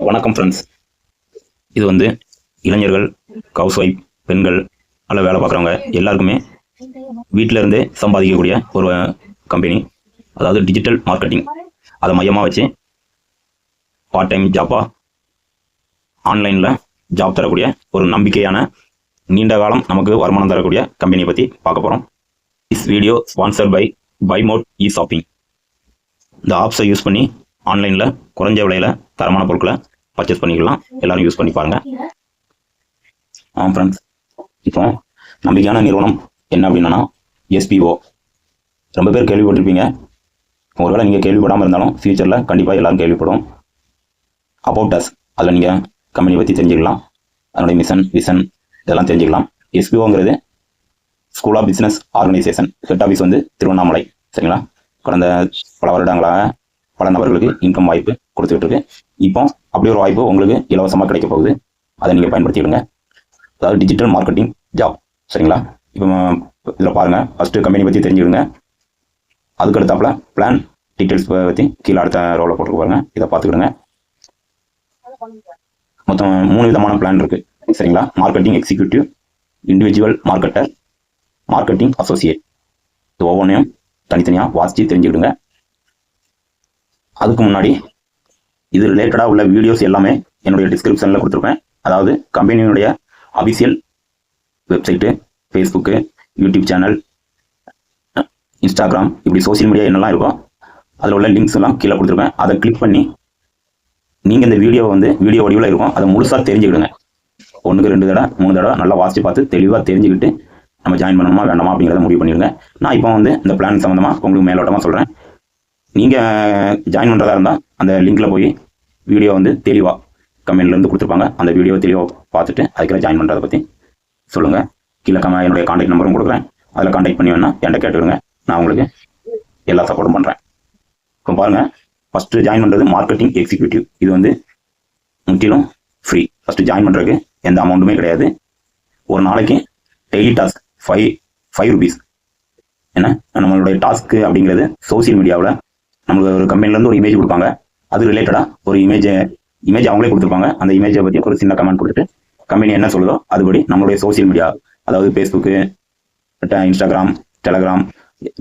வணக்கம் ஃப்ரெண்ட்ஸ் இது வந்து இளைஞர்கள் ஹவுஸ் ஒய்ஃப் பெண்கள் அல்ல வேலை பார்க்குறவங்க எல்லாருக்குமே வீட்டில இருந்தே சம்பாதிக்கக்கூடிய ஒரு கம்பெனி அதாவது டிஜிட்டல் மார்க்கெட்டிங் அதை மையமாக வச்சு பார்ட் டைம் ஜாப்பாக ஆன்லைனில் ஜாப் தரக்கூடிய ஒரு நம்பிக்கையான நீண்ட காலம் நமக்கு வருமானம் தரக்கூடிய கம்பெனியை பற்றி பார்க்க போகிறோம் is video sponsor by buy mode e shopping இந்த ஆப்ஸை யூஸ் பண்ணி ஆன்லைனில் குறைஞ்ச விலையில் தரமான பொருட்களை பர்ச்சேஸ் பண்ணிக்கலாம். எல்லாரும் யூஸ் பண்ணி பாருங்கள் ஆ ஃப்ரெண்ட்ஸ் இப்போ நம்பிக்கையான நிறுவனம் என்ன அப்படின்னா எஸ்பிஓ ரொம்ப பேர் கேள்விப்பட்டிருப்பீங்க. ஒருவேளை நீங்கள் கேள்விப்படாமல் இருந்தாலும் ஃபியூச்சரில் கண்டிப்பாக எல்லோரும் கேள்விப்படும். அபவுட் அஸ் அதில் நீங்கள் கம்பெனி பற்றி தெரிஞ்சுக்கலாம். அதனுடைய மிஷன் விஷன் இதெல்லாம் தெரிஞ்சுக்கலாம். எஸ்பிஓங்கிறது school of business organisation head office வந்து திருவண்ணாமலை. சரிங்களா? கடந்த பல வருடங்களாக பல நபர்களுக்கு இன்கம் வாய்ப்பு கொடுத்துக்கிட்டு இருக்கு இப்போ அப்படி ஒரு வாய்ப்பு உங்களுக்கு இலவசமாக கிடைக்க போகுது. அதை நீங்கள் பயன்படுத்திடுங்க அதாவது டிஜிட்டல் மார்க்கெட்டிங் ஜாப் சரிங்களா? இப்போ இதில் பாருங்கள் ஃபஸ்ட்டு கம்பெனி பற்றி தெரிஞ்சுடுங்க அதுக்கு அடுத்தாப்புல பிளான் டீட்டெயில்ஸ் பற்றி கீழே அடுத்த ரோவில் போட்டு பாருங்க. இதை பார்த்துக்கிடுங்க. மொத்தம் மூணு விதமான பிளான் இருக்குது சரிங்களா? Marketing executive individual marketer marketing associate இது ஒவ்வொன்றையும் தனித்தனியாக வாசித்து தெரிஞ்சுக்கிடுங்க. அதுக்கு முன்னாடி இது ரிலேட்டடாக உள்ள வீடியோஸ் எல்லாமே என்னுடைய டிஸ்கிரிப்ஷனில் கொடுத்துருப்பேன். அதாவது கம்பெனியினுடைய official website Facebook YouTube channel Instagram இப்படி சோஷியல் மீடியா என்னெல்லாம் இருக்கோ அதில் உள்ள லிங்க்ஸ் எல்லாம் கீழே கொடுத்துருப்பேன். அதை கிளிக் பண்ணி நீங்கள் இந்த வீடியோவை வந்து வீடியோ வடிவில் இருக்கும். அதை முழுசாக தெரிஞ்சுக்கிடுங்க. ஒன்றுக்கு ரெண்டு தடவை மூணு தடவை நல்லா வாசித்து பார்த்து தெளிவாக தெரிஞ்சுக்கிட்டு நம்ம ஜாயின் பண்ணணுமா வேண்டாமா அப்படிங்கிறத முடிவு பண்ணிடுங்க. நான் இப்போ வந்து இந்த பிளான் சம்மந்தமாக உங்களுக்கு மேலோட்டமாக சொல்கிறேன் நீங்கள் ஜாயின் பண்ணுறதா இருந்தால் அந்த லிங்க்கில் போய் வீடியோ வந்து தெளிவாக கமெண்ட்லேருந்து கொடுத்துருப்பாங்க. அந்த வீடியோ தெளிவாக பார்த்துட்டு அதுக்கெல்லாம் ஜாயின் பண்ணுறதை பற்றி சொல்லுங்கள் கீழே கம என்னுடைய காண்டாக்ட் நம்பரும் கொடுக்குறேன். அதில் காண்டாக்ட் பண்ணி வேணால் என்கிட்ட கேட்டுருங்க நான் உங்களுக்கு எல்லா சப்போர்ட்டும் பண்ணுறேன் இப்போ பாருங்கள் ஃபஸ்ட்டு ஜாயின் பண்ணுறது மார்க்கெட்டிங் எக்ஸிக்யூட்டிவ் இது வந்து முற்றிலும் ஃப்ரீ ஃபஸ்ட்டு ஜாயின் பண்ணுறதுக்கு எந்த அமௌண்ட்டுமே கிடையாது. ஒரு நாளைக்கு daily task five five rupees ஏன்னா நம்மளுடைய டாஸ்க்கு அப்படிங்கிறது சோசியல் மீடியாவில் நமக்கு ஒரு கம்பெனிலேருந்து ஒரு இமேஜ் கொடுப்பாங்க. அது ரிலேட்டடாக ஒரு இமேஜை இமேஜ் அவங்களே கொடுத்துருப்பாங்க. அந்த இமேஜை பற்றி ஒரு சின்ன கமெண்ட் கொடுத்துட்டு கம்பெனி என்ன சொல்லுதோ அதுபடி நம்மளுடைய சோசியல் மீடியா அதாவது ஃபேஸ்புக்கு இன்ஸ்டாகிராம் டெலகிராம்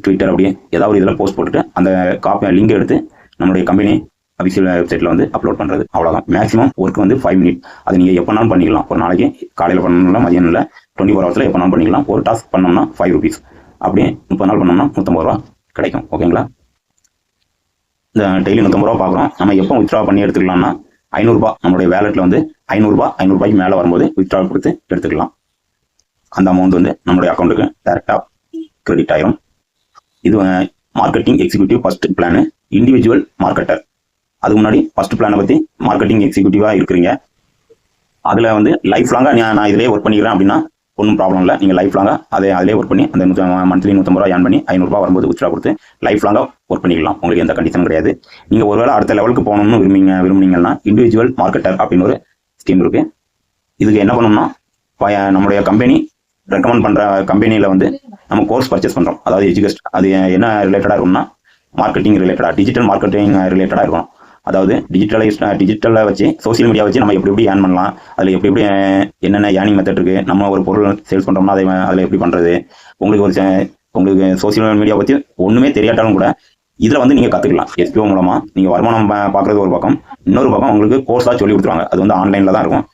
ட்விட்டர் அப்படி ஏதாவது ஒரு இதில் போஸ்ட் போட்டுட்டு அந்த காப்பி லிங்க் எடுத்து நம்மளுடைய கம்பெனி அபிஷியல் வெப்சைட்டில் வந்து அப்லோட் பண்ணுறது அவ்வளோதான் மேக்ஸிமம் ஒர்க் வந்து ஃபைவ் மினிட் அது நீங்கள் எப்போனாலும் பண்ணிக்கலாம். ஒரு நாளைக்கு காலையில் பண்ணணும்னா மதியானம் இல்லை டுவெண்ட்டி ஃபோர் ஹவர்ஸில் எப்போனாலும் பண்ணிக்கலாம். ஒரு டாஸ்க் பண்ணோம்னா ஃபைவ் ருபீஸ் அப்படியே முப்பது நாள் பண்ணோம்னா நூற்றம்பது ரூபா கிடைக்கும். ஓகேங்களா டெய்லி நூற்றம்பது ரூபா பார்க்குறோம். நம்ம எப்போ வித்ட்ரா பண்ணி எடுத்துக்கலாம்னா ஐநூறுரூபா நம்மளுடைய வேலெட்டில் வந்து ஐநூறுரூபா ஐநூறுரூபாய்க்கு மேலே வரும்போது வித்ட்ரா கொடுத்து எடுத்துக்கலாம். அந்த அமௌண்ட் வந்து நம்மளுடைய அக்கௌண்ட்டுக்கு டேரெக்டாக கிரெடிட் ஆயிரும். இது marketing executive first plan individual marketer அதுக்கு முன்னாடி ஃபர்ஸ்ட் பிளானை பற்றி மார்க்கெட்டிங் எக்ஸிக்யூட்டிவாக இருக்கிறீங்க. அதில் வந்து லைஃப் லாங்காக நான் இதிலே ஒர்க் பண்ணிக்கிறேன் அப்படின்னா ஒன்றும் ப்ராப்ளம் இல்லை. நீங்கள் லைஃப் லாங்காக அதை அதிலே ஒர்க் பண்ணி அந்த நூற்றி மந்த்லி நூற்றம்பது ரூபா ஏன் பண்ணி ஐநூறுரூவா வரும்போது உச்சா கொடுத்து லைஃப் லாங்காக ஒர்க் பண்ணிக்கலாம். உங்களுக்கு எந்த கண்டிஷனும் கிடையாது. நீங்கள் ஒருவேளை அடுத்த லெவலுக்கு போகணும்னு விரும்பிங்க விரும்புனீங்கன்னா இண்டிவிஜுவல் மார்க்கெட்டர் அப்படின்னு ஒரு ஸ்கீம் இருக்குது இதுக்கு என்ன பண்ணணும்னா நம்முடைய கம்பெனி ரெக்கமெண்ட் பண்ணுற கம்பெனியில் வந்து நம்ம கோர்ஸ் பர்ச்சேஸ் பண்ணுறோம் அதாவது எஜுகேஷன் அது என்ன ரிலேட்டடாக இருக்கும்னா மார்க்கெட்டிங் ரிலேட்டடாக டிஜிட்டல் மார்க்கெட்டிங் ரிலேட்டடாக இருக்கும். அதாவது டிஜிட்டலைஸ் டிஜிட்டலாக வச்சு சோஷியல் மீடியா வச்சு நம்ம எப்படி எப்படி ஏர்ன் பண்ணலாம் அதில் எப்படி எப்படி என்னென்ன ஏர்னிங் மெத்தட் இருக்குது நம்ம ஒரு பொருள் சேல்ஸ் பண்ணுறோம்னா அதை அதில் எப்படி பண்ணுறது உங்களுக்கு ஒரு உங்களுக்கு சோஷியல் மீடியா பற்றி ஒன்றுமே தெரியாட்டாலும் கூட இதில் வந்து நீங்கள் கற்றுக்கலாம் எஸ்பிஓ மூலமாக நீங்கள் வருமானம் பார்க்குறது ஒரு பக்கம் இன்னொரு பக்கம் உங்களுக்கு கோர்ஸாக சொல்லி கொடுத்துருவாங்க. அது வந்து ஆன்லைனில் தான் இருக்கும்.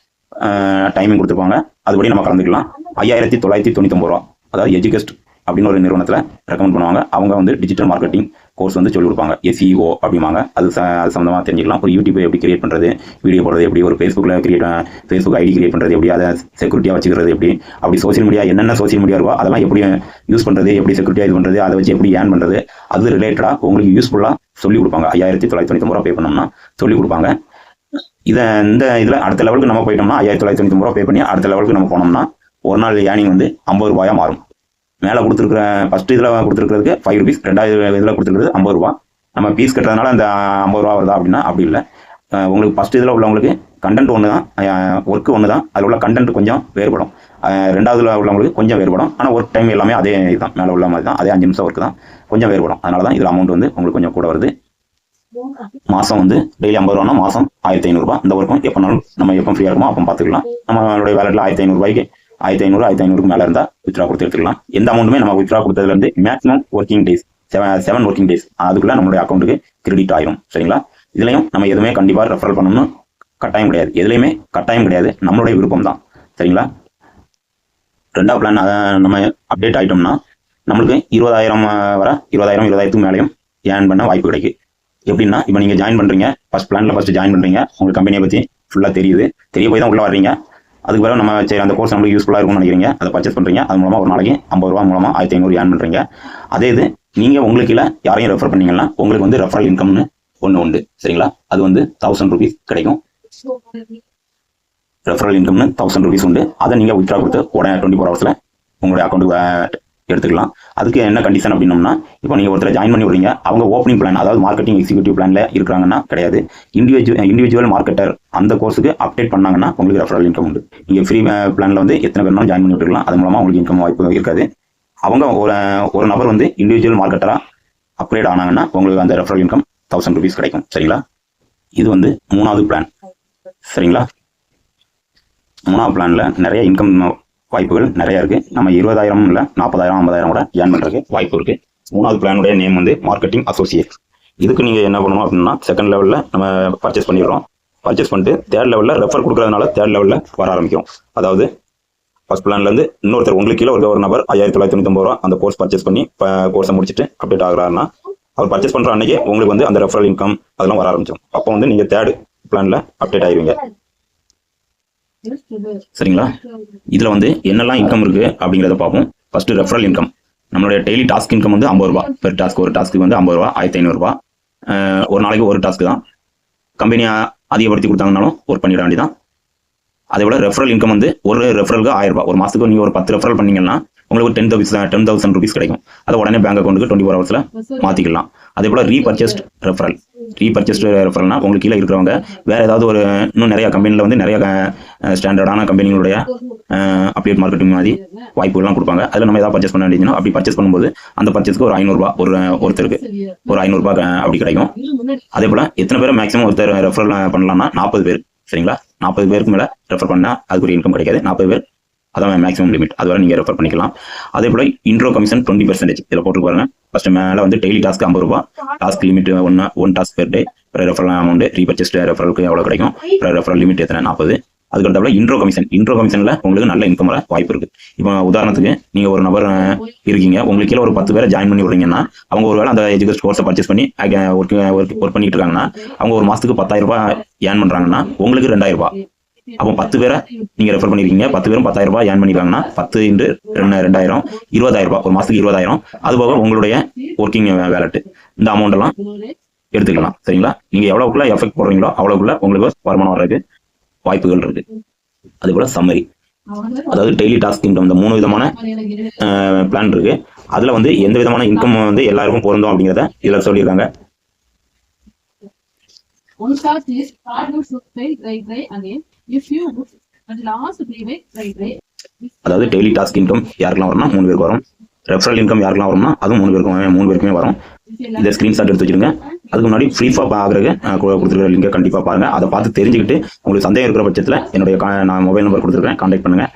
டைமிங் கொடுத்துருப்பாங்க. அதுபடி நம்ம கலந்துக்கலாம். ஐயாயிரத்தி தொள்ளாயிரத்தி தொண்ணூத்தொம்பது ரூபா. அதாவது எஜுகேஸ்ட் அப்படின்னு ஒரு நிறுவனத்தில் ரெக்கமெண்ட் பண்ணுவாங்க. அவங்க வந்து டிஜிட்டல் மார்க்கெட்டிங் கோர்ஸ் வந்து சொல்லிக் கொடுப்பாங்க. எஸ்இஓ அப்படிம்பாங்க. அது அது சம்மந்தமாக தெரிஞ்சுக்கலாம். ஒரு யூடியூப் எப்படி கிரியேட் பண்ணுறது வீடியோ போடுறது எப்படி ஒரு ஃபேஸ்புக்கில் கிரியேட் ஃபேஸ்புக் ஐடி கிரியேட் பண்ணுறது எப்படி அதை செக்யூரிட்டியாக வச்சுக்கிறது எப்படி அப்படி சோஷியல் மீடியா என்னென்ன சோஷியல் மீடியா இருக்கோ அதெல்லாம் எப்படி யூஸ் பண்ணுறது எப்படி செக்யூரிட்டியாக இது பண்ணுறது அதை வச்சு எப்படி ஏன் பண்ணுறது அது ரிலேட்டடாக உங்களுக்கு யூஸ்ஃபுல்லாக சொல்லிக் கொடுப்பாங்க. ஐயாயிரத்தி தொள்ளாயிரத்தி தொண்ணூற்றி ரூபா பே பண்ணோம்னா சொல்லிக் கொடுப்பாங்க. இதை இந்த இதில் அடுத்த லெவலுக்கு நம்ம போயிட்டோம்னா ஐயாயிரத்தி தொள்ளாயிரத்தி தொண்ணூற்றி ரூபா பே பண்ணி அடுத்த லெவலுக்கு நம்ம போனோம்னா ஒரு நாள் ஏர்னிங் வந்து ஐம்பது ரூபாயா மாறும். மேலே கொடுத்துருக்குற ஃபஸ்ட் இதில் கொடுத்துருக்கிறதுக்கு ஃபைவ் ருபீஸ் ரெண்டாவது இதில் கொடுத்துருக்குறது ஐம்பது ரூபா. நம்ம ஃபீஸ் கட்டுறதுனால அந்த ஐம்பது ரூபா வருதா அப்படின்னா அப்படி இல்லை. உங்களுக்கு ஃபஸ்ட் இதில் உள்ளவங்களுக்கு கண்டென்ட் ஒன்று தான் ஒர்க்கு ஒன்று தான் அதில் உள்ள கண்டென்ட் கொஞ்சம் வேறுபடும். ரெண்டாவதுல உள்ளவங்களுக்கு கொஞ்சம் வேறுபடும். ஆனால் ஒர்க் டைம் எல்லாமே அதே தான் மேலே உள்ள மாதிரி தான் அதே அஞ்சு நிமிஷம் ஒர்க்கு தான் கொஞ்சம் வேறுபடும். அதனால தான் இதில் அமௌண்ட் வந்து உங்களுக்கு கொஞ்சம் கூட வருது. மாதம் வந்து டெய்லி ஐம்பது ரூபானா மாதம் ஆயிரத்தி ஐநூறுரூபா இந்த ஒர்க்கும் எப்போனாலும் நம்ம எப்போ ஃப்ரீயாக இருக்குமோ அப்போ பார்த்துக்கலாம் நம்மளுடைய வேலட்டில் ஆயிரத்தி ஐநூறுரூபாய்க்கு ஆயிரத்தி ஐநூறு ஆயிரத்தி ஐநூறுக்கு மேலே இருந்தால் வித்ரா கொடுத்து எடுத்துக்கலாம். எந்த அமௌண்ட்டுமே நம்ம withdraw கொடுத்ததுலேருந்து maximum working days seven seven working days அதுக்குள்ளே நம்மளுடைய அக்கௌண்ட்டுக்கு கிரெடிட் ஆயிரும். சரிங்களா? இதுலையும் நம்ம எதுவுமே கண்டிப்பாக ரெஃபரல் பண்ணணும்னு கட்டாயம் கிடையாது. எதுலையுமே கட்டாயம் கிடையாது. நம்மளுடைய விருப்பம் தான். சரிங்களா? ரெண்டாவது பிளான் அதை நம்ம அப்டேட் ஆகிட்டோம்னா நம்மளுக்கு இருபதாயிரம் வர இருபதாயிரம் இருபதாயிரத்துக்கு மேலேயும் ஜாயின் பண்ண வாய்ப்பு கிடைக்கும் எப்படின்னா இப்போ நீங்கள் ஜாயின் பண்ணுறீங்க ஃபஸ்ட் பிளானில் ஃபஸ்ட்டு ஜாயின் பண்ணுறீங்க உங்களுக்கு கம்பெனியை பற்றி ஃபுல்லாக தெரியுது. தெரிய போய் தான் உள்ளே வர்றீங்க. அதுக்கு பிறகு நம்ம சரி அந்த கோர்ஸ் நம்மளுக்கு யூஸ்ஃபுல்லாக இருக்கும்னு நினைக்கிறீங்க. அதை பர்ச்சேஸ் பண்ணுறீங்க அது மூலமாக ஒரு நாளைக்கு ஐம்பது ரூபா மூலமாக ஆயிரத்தி ஐநூறு ஏர்ன் பண்ணுறீங்க அதே இது நீங்கள் உங்களுக்கு இல்லை யாரையும் ரெஃபர் பண்ணீங்கன்னா உங்களுக்கு வந்து ரெஃபரல் இன்கம்னு ஒன்று உண்டு. சரிங்களா? அது வந்து தௌசண்ட் ருபீஸ் கிடைக்கும். ரெஃபரல் இன்கம்னு தௌசண்ட் ருபீஸ் உண்டு. அதை நீங்கள் வித்ரா கொடுத்து உடனே டுவெண்ட்டி ஃபோர் ஹவர்ஸில் உங்களுடைய அக்கௌண்ட்டுக்கு எடுத்துக்கலாம். அதுக்கு என்ன கண்டிஷன் அப்படின்னம்னா இப்போ நீங்கள் ஒருத்தர் ஜாயின் பண்ணி விடுறீங்க அவங்க ஓப்பனிங் பிளான் அதாவது மார்க்கெட்டிங் எக்ஸிக்யூட்டிவ் பிளானில் இருக்கிறாங்கன்னா கிடையாது. இண்டிவிஜுவல் இண்டிவிஜுவல் மார்க்கெட்டர் அந்த கோர்ஸுக்கு அப்டேட் பண்ணாங்கன்னா உங்களுக்கு ரெஃபரல் இன்கம் உண்டு. நீங்கள் ஃப்ரீ பிளானில் வந்து எத்தனை பேர் ஜாயின் பண்ணி விட்டுருக்கலாம். அது மூலமாக உங்களுக்கு இன்கம் வாய்ப்பு இருக்காது. அவங்க ஒரு ஒரு நபர் வந்து இண்டிவிஜுவல் மார்க்கெட்டராக அப்கிரேட் ஆனாங்கன்னா உங்களுக்கு அந்த ரெஃபரல் இன்கம் தௌசண்ட் ருபீஸ் கிடைக்கும். சரிங்களா? இது வந்து மூணாவது பிளான் சரிங்களா? மூணாவது பிளானில் நிறைய இன்கம் வாய்ப்புகள் நிறைய இருக்கு. நம்ம இருபதாயிரம் இல்லை நாற்பதாயிரம் ஐம்பதாயிரம் கூட ஏர்ன் பண்ணுறதுக்கு வாய்ப்பு இருக்கு. மூணாவது பிளானுடைய நேம் வந்து மார்க்கெட்டிங் அசோசியேட் இதுக்கு நீங்கள் என்ன பண்ணணும் அப்படின்னா செகண்ட் லெவலில் நம்ம பர்ச்சேஸ் பண்ணிடுறோம். பர்ச்சேஸ் பண்ணிட்டு தேர்ட் லெவலில் ரெஃபர் கொடுக்கறதுனால தேர்ட் லெவலில் வர ஆரம்பிக்கும். அதாவது ஃபர்ஸ்ட் பிளான்லேருந்து இன்னொருத்தர் உங்களுக்கு கீழே ஒரு நபர் ஐயாயிரத்தி தொள்ளாயிரத்தி தொண்ணூத்தொம்பது ரூபா அந்த கோர்ஸ் பர்ச்சேஸ் பண்ணி கோர்ஸை முடிச்சுட்டு அப்டேட் ஆகுறாருன்னா அவர் பர்ச்சேஸ் பண்ணுற அன்னைக்கு உங்களுக்கு வந்து அந்த ரெஃபரல் இன்கம் அதெல்லாம் வர ஆரம்பிச்சிடும் அப்போ வந்து நீங்கள் தேர்ட் பிளானில் அப்டேட் ஆயிருவீங்க. சரிங்களா? இதில் வந்து என்னெல்லாம் இன்கம் இருக்குது அப்படிங்கிறத பார்ப்போம். ஃபர்ஸ்ட் ரெஃபரல் இன்கம் நம்மளுடைய டெய்லி டாஸ்க் இன்கம் வந்து ஐம்பது ரூபா பெர் டாஸ்க் ஒரு டாஸ்க்கு வந்து ஐம்பது ரூபா ஆயிரத்தி ஐநூறுரூவா ஒரு நாளைக்கு ஒரு டாஸ்க் தான். கம்பெனியை அதிகப்படுத்தி கொடுத்தாங்கனாலும் ஒர்க் பண்ணிட வேண்டியதான் அதே போல ரெஃபரல் இன்கம் வந்து ஒரு ரெஃபரலுக்கு ஆயிரம் ரூபாய். ஒரு மாசத்துக்கு நீங்க ஒரு பத்து ரெஃபரல் பண்ணீங்கன்னா உங்களுக்கு ten thousand ten thousand rupees கிடைக்கும். அதை உடனே பேங்க் அக்கௌண்ட்டுக்கு டுவெண்ட்டி ஃபோர் ஹவர்ஸ்ல மாத்திக்கலாம். அதே போல ரீபர்ச்சேஸ்ட் ரெஃபரல் ரீபர்ச்சேஸ்ட் ரெஃபரல்னா உங்களுக்கு கீழே இருக்கிறவங்க வேற ஏதாவது ஒரு இன்னும் நிறைய கம்பெனியில் வந்து நிறைய ஸ்டாண்டர்டான கம்பெனிகளுடைய அப்டேட் மார்க்கெட்டிங் மாதிரி வாய்ப்புகள்லாம் கொடுப்பாங்க. அதில் நம்ம ஏதாவது பர்ச்சேஸ் பண்ண வேண்டியதுன்னா அப்படி பர்ச்சேஸ் பண்ணும்போது அந்த பர்ச்சேஸ்க்கு ஒரு ஐநூறுரூபா ஒரு ஒருத்தருக்கு ஒரு ஐநூறுரூபா அப்படி கிடைக்கும். அதே போல் எத்தனை பேர் மேக்ஸிமம் ஒருத்தர் ரெஃபரல் பண்ணலாம்னா நாற்பது பேர் சரிங்களா? நாற்பது பேருக்கு மேலே ரெஃபர் பண்ணால் அதுக்கு ஒரு இன்கம் கிடைக்காது. நாற்பது பேர் அதான் மேக்ஸிமம் லிமிட் அது வரை நீங்கள் ரெஃபர் பண்ணிக்கலாம். அதே போல் இன்ட்ரோ கமிஷன் டுவெண்ட்டி பர்சன்டேஜ் இதில் போட்டு பாருங்க. ஃபஸ்ட் மேலே வந்து டெய்லி டாஸ்க்கு ஐம்பது ரூபா. டாஸ்க் லிமிட் ஒன்று one task per day referral amount repurchased ரெஃபரலுக்கு எவ்வளோ கிடைக்கும்? ரெஃபரல் லிமிட் எத்தனை? நாற்பது. அதுக்கடுத்தாப்புல இன்ட்ரோ கமிஷன் இன்ட்ரோ கமிஷன்ல உங்களுக்கு நல்ல இன்கம் வர வாய்ப்பு இருக்கு. இப்போ உதாரணத்துக்கு நீங்க ஒரு நபர் இருக்கீங்க. உங்களுக்கு கீழே ஒரு பத்து பேரை ஜாயின் பண்ணி விடுறீங்கன்னா அவங்க ஒரு வேளை அந்த எஜுகேஷன் கோர்ஸை பர்ச்சேஸ் பண்ணி ஒர்க் ஒர்க் பண்ணிட்டு இருக்காங்கன்னா அவங்க ஒரு மாசத்துக்கு பத்தாயிரம் ரூபாய் ஏர்ன் பண்றாங்கன்னா உங்களுக்கு ரெண்டாயிரம் ரூபாய். அப்போ பத்து பேரை நீங்க ரெஃபர் பண்ணிருக்கீங்க. பத்து பேரும் பத்தாயிரம் ரூபாய் ஏர்ன் பண்ணிருக்காங்கன்னா பத்து இன்று ரெண்டு ரெண்டாயிரம் இருபதாயிரம் ரூபாய் ஒரு மாசத்துக்கு இருபதாயிரம். அது போக உங்களுடைய ஒர்க்கிங் வேலட் இந்த அமௌண்ட் எல்லாம் எடுத்துக்கலாம். சரிங்களா? நீங்க எவ்வளவுக்குள்ள எஃபெக்ட் போடுறீங்களோ அவ்வளவுக்குள்ள உங்களுக்கு வருமானம் வர்றதுக்கு வாய்ப்புகள் இருக்கு. அது போல சம்மரி அதாவது டெய்லி டாஸ்க் இன்கம் இந்த மூணு விதமான பிளான் இருக்கு. அதுல வந்து எந்த விதமான இன்கம் வந்து எல்லாருக்கும் பொருந்தும் அப்படிங்கிறத இதுல சொல்லியிருக்காங்க. One start is hard would should try, try, again. அதாவது டெய்லி டாஸ்க் இன்கம் யாருக்கெல்லாம் வரும்னா மூணு பேருக்கு வரும். ரெஃபரல் இன்கம் யாருக்கெல்லாம் வரும்னா அதுவும் மூணு பேருக்கும் மூணு பேருக்குமே வரும். இந்த ஸ்கிரீன்ஷாட் எடுத்து வச்சிருங்க. அதுக்கு முன்னாடி ஃப்ரீஃபா ஆகுறதுக்கு கொடுத்துருக்க லிங்கை கண்டிப்பா பாருங்க. அதை பார்த்து தெரிஞ்சுக்கிட்டு உங்களுக்கு சந்தேகம் இருக்கிற பட்சத்தில் என்னுடைய நான் மொபைல் நம்பர் கொடுத்துருக்கேன். கான்டாக்ட் பண்ணுங்க.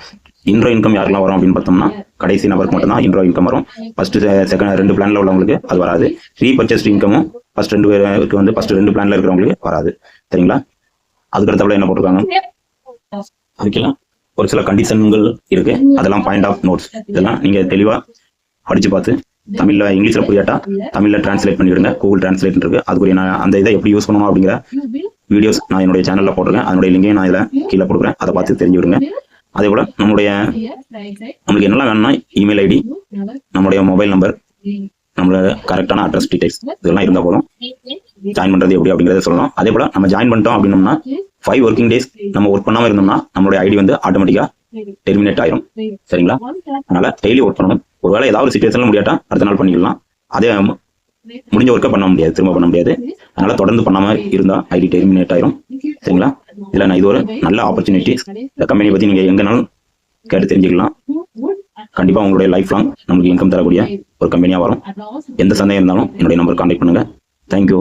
இன்ட்ரோ இன்கம் யாருக்கெல்லாம் வரும் அப்படின்னு பார்த்தோம்னா கடைசி நபருக்கு மட்டும்தான் இன்ட்ரோ இன்கம் வரும். ஃபர்ஸ்ட் செகண்ட் ரெண்டு பிளான்ல உள்ளவங்களுக்கு அது வராது. ரீ பர்ச்சேஸ்ட் இன்கமும் ஃபர்ஸ்ட் ரெண்டு பேருக்கு வந்து ஃபர்ஸ்ட் ரெண்டு பிளான்ல இருக்கிறவங்களுக்கு வராது. சரிங்களா? அதுக்கு அடுத்தபடி என்ன போட்டிருக்காங்க? அதுக்கெல்லாம் ஒரு சில கண்டிஷன்கள் இருக்கு. அதெல்லாம் பாயிண்ட் ஆஃப் நோட்ஸ் இதெல்லாம் நீங்க தெளிவா படிச்சு பார்த்து தமிழ்ல இங்கிலீஷ்ல புரியாட்டா தமிழ்ல டிரான்ஸ்லேட் பண்ணிவிடுங்க கூகுள் டிரான்ஸ்லேட் இருக்கு. அதுக்குரிய நான் அந்த இதை எப்படி யூஸ் பண்ணணும் அப்படிங்கிற வீடியோஸ் நான் என்னுடைய சேனல்ல போட்டிருக்கேன். அதனுடைய லிங்கையும் நான் இதுல கீழே கொடுக்குறேன் அதை பார்த்து தெரிஞ்சு விடுங்க அதே போல நம்மளுடைய நம்மளுக்கு என்னெல்லாம் வேணும்னா இமெயில் ஐடி நம்மளுடைய மொபைல் நம்பர் நம்மளோட கரெக்டான அட்ரஸ் டீடைல்ஸ் இதெல்லாம் இருந்தால் போதும். ஜாயின் பண்றது எப்படி அப்படிங்கறத சொல்லலாம். அதே போல நம்ம ஜாயின் பண்ணிட்டோம் அப்படின்னம்னா ஃபைவ் ஒர்க்கிங் டேஸ் நம்ம ஒர்க் பண்ணாம இருந்தோம்னா நம்மளுடைய ஐடி வந்து ஆட்டோமேட்டிக்கா டெர்மினேட் ஆயிரும். சரிங்களா? அதனால டெய்லி ஒர்க் பண்ணணும். ஒருவேளை ஏதாவது ஒரு சுச்சுவேஷன்ல முடியாட்டா அடுத்த நாள் பண்ணிக்கலாம் அதே முடிஞ்ச ஒர்க்கை பண்ண முடியாது திரும்ப பண்ண முடியாது. அதனால தொடர்ந்து பண்ணாம இருந்தா ஐடி டெர்மினேட் ஆயிரும். சரிங்களா? இதுல நான் இது ஒரு நல்ல ஆப்பர்ச்சுனிட்டி இந்த கம்பெனி பத்தி நீங்க எங்கனாலும் கேட்டு தெரிஞ்சுக்கலாம். கண்டிப்பா உங்களுடைய லைஃப் லாங் நமக்கு இன்கம் தரக்கூடிய ஒரு கம்பெனியா வரும். எந்த சந்தேகம் இருந்தாலும் என்னுடைய நம்பர் கான்டாக்ட் பண்ணுங்க. தேங்க்யூ